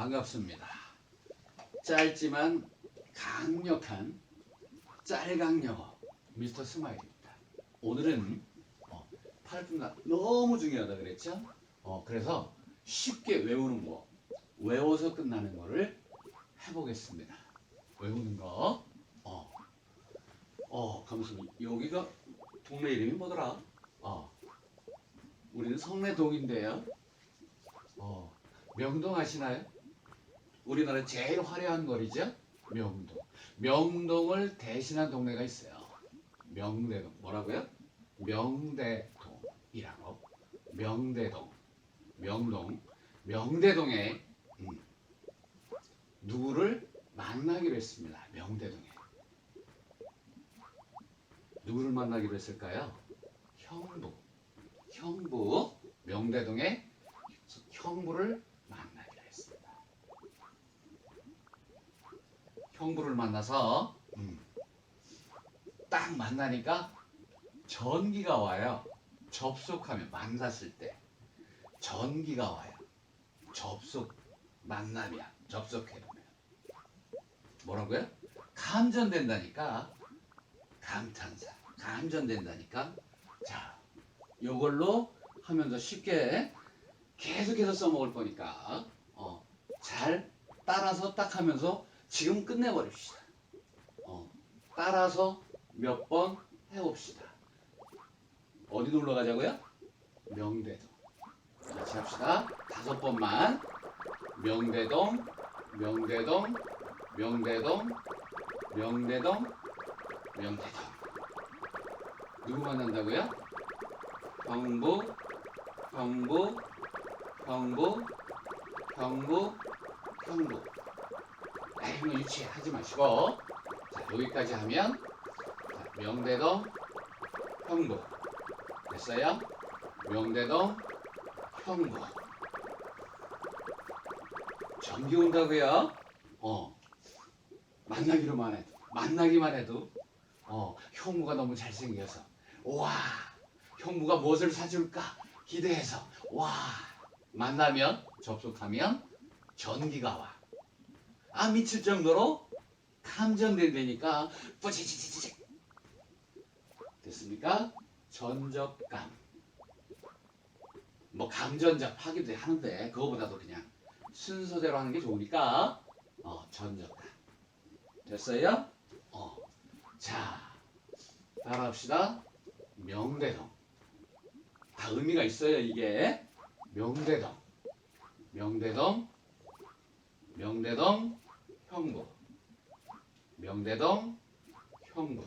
반갑습니다. 짧지만 강력한 짤강 영어 미스터 스마일입니다. 오늘은 어, 팔꿈가 너무 중요하다 그랬죠? 어, 그래서 쉽게 외우는 거, 외워서 끝나는 거를 해보겠습니다. 외우는 거. 어, 어, 감사합 여기가 동네 이름이 뭐더라? 어, 우리는 성내동인데요. 어, 명동 아시나요? 우리나라 제일 화려한 거리죠? 명동. 명동을 대신한 동네가 있어요. 명대동. 뭐라고요? 명대동이라고. 명대동. 명동. 명대동에 음, 누구를 만나기로 했습니다. 명대동에. 누구를 만나기로 했을까요? 형부. 형부. 명대동에 형부를 만나기로 했습니다. 형부를 만나서 음, 딱 만나니까 전기가 와요. 접속하면 만났을 때. 전기가 와요. 접속 만나면 접속해 보면. 뭐라고요? 감전된다니까. 감탄사. 감전된다니까. 자 요걸로 하면서 쉽게 계속해서 써먹을 거니까. 어, 잘 따라서 딱 하면서 지금 끝내버립시다. 어, 따라서 몇 번 해봅시다. 어디 놀러 가자고요? 명대동. 같이 합시다. 다섯 번만. 명대동, 명대동, 명대동, 명대동, 명대동. 누구 만난다고요? 경부, 경부, 경부, 경부, 경부. 에이, 뭐 유치해 하지 마시고. 자, 여기까지 하면 자, 명대동, 형부. 됐어요? 명대동, 형부. 전기 온다고요? 어. 만나기로만 해도, 만나기만 해도, 어, 형부가 너무 잘생겨서, 와, 형부가 무엇을 사줄까 기대해서, 와, 만나면, 접속하면, 전기가 와. 아, 미칠 정도로 감전된다니까, 뿌지지지지. 됐습니까? 전적감. 뭐 감전잡 하기도 하는데 그거보다도 그냥 순서대로 하는 게 좋으니까 어 전적감. 됐어요? 어. 자, 따라합시다. 명대동. 다 의미가 있어요, 이게. 명대동. 명대동. 명대동 형부. 명대동 형부.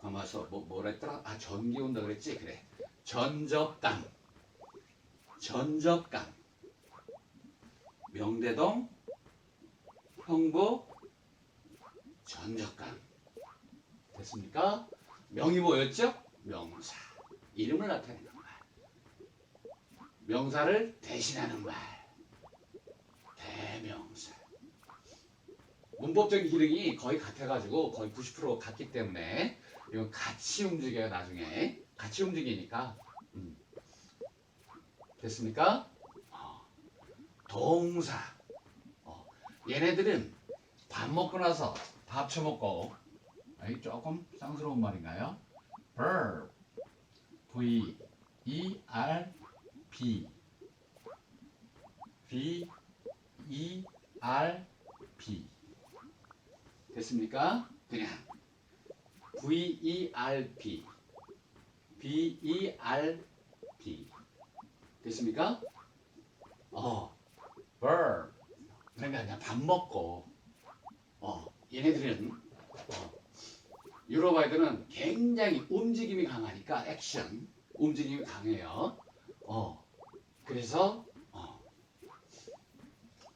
가만서 뭐 뭐라 했더라? 아 전기 온다 그랬지? 그래. 전적감. 전적감. 명대동 형부 전적감. 됐습니까? 명이 뭐였죠? 명사. 이름을 나타내는 말. 명사를 대신하는 말. 대명사. 문법적인 기능이 거의 같아가지고 거의 90% 같기 때문에 이건 같이 움직여요 나중에 같이 움직이니까 음. 됐습니까? 어. 동사 어. 얘네들은 밥 먹고 나서 밥 처먹고 이 조금 쌍스러운 말인가요? verb v e r b v e r b 됐습니까? 그냥 V R B B R B 됐습니까? 어 verb 그러니까 그냥 밥 먹고 어 얘네들은 어, 유럽 아이들은 굉장히 움직임이 강하니까 액션 움직임이 강해요. 어 그래서 어,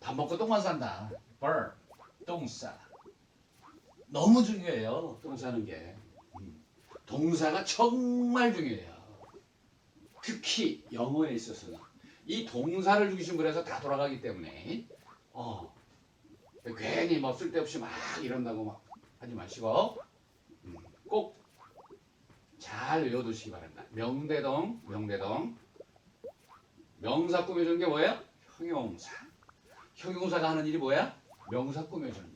밥 먹고 똥만 산다. verb 똥싸 너무 중요해요. 동사는 게. 음. 동사가 정말 중요해요. 특히 영어에 있어서는 이 동사를 중심으로 해서 다 돌아가기 때문에 어 괜히 뭐 쓸데없이 막 이런다고 막 하지 마시고 음, 꼭잘 외워두시기 바랍니다. 명대동, 명대동. 명사 꾸며주는 게 뭐예요? 형용사. 형용사가 하는 일이 뭐야? 명사 꾸며주는 일.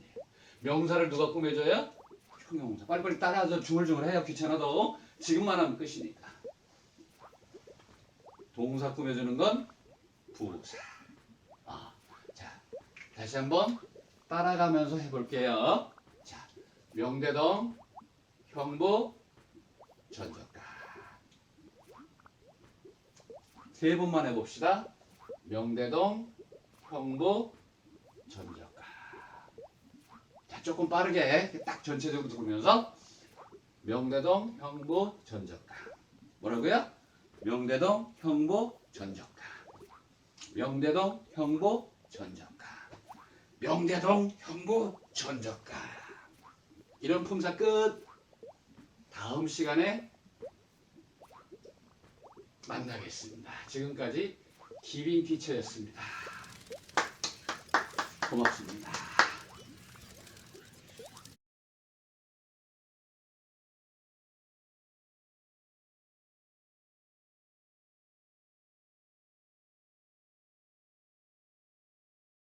명사를 누가 꾸며줘요? 형용사. 빨리빨리 따라서 중얼중얼 해요. 귀찮아도. 지금만 하면 끝이니까. 동사 꾸며주는 건 부사. 아, 자, 다시 한번 따라가면서 해볼게요. 자, 명대동, 형부, 전적가. 세 번만 해봅시다. 명대동, 형부, 전적가. 자, 조금 빠르게 딱 전체적으로 들으면서 명대동, 형부, 전적가. 뭐라고요? 명대동, 형부, 전적가. 명대동, 형부, 전적가. 명대동, 형부, 전적가. 이런 품사 끝. 다음 시간에 만나겠습니다. 지금까지 기빈 티처였습니다. 고맙습니다.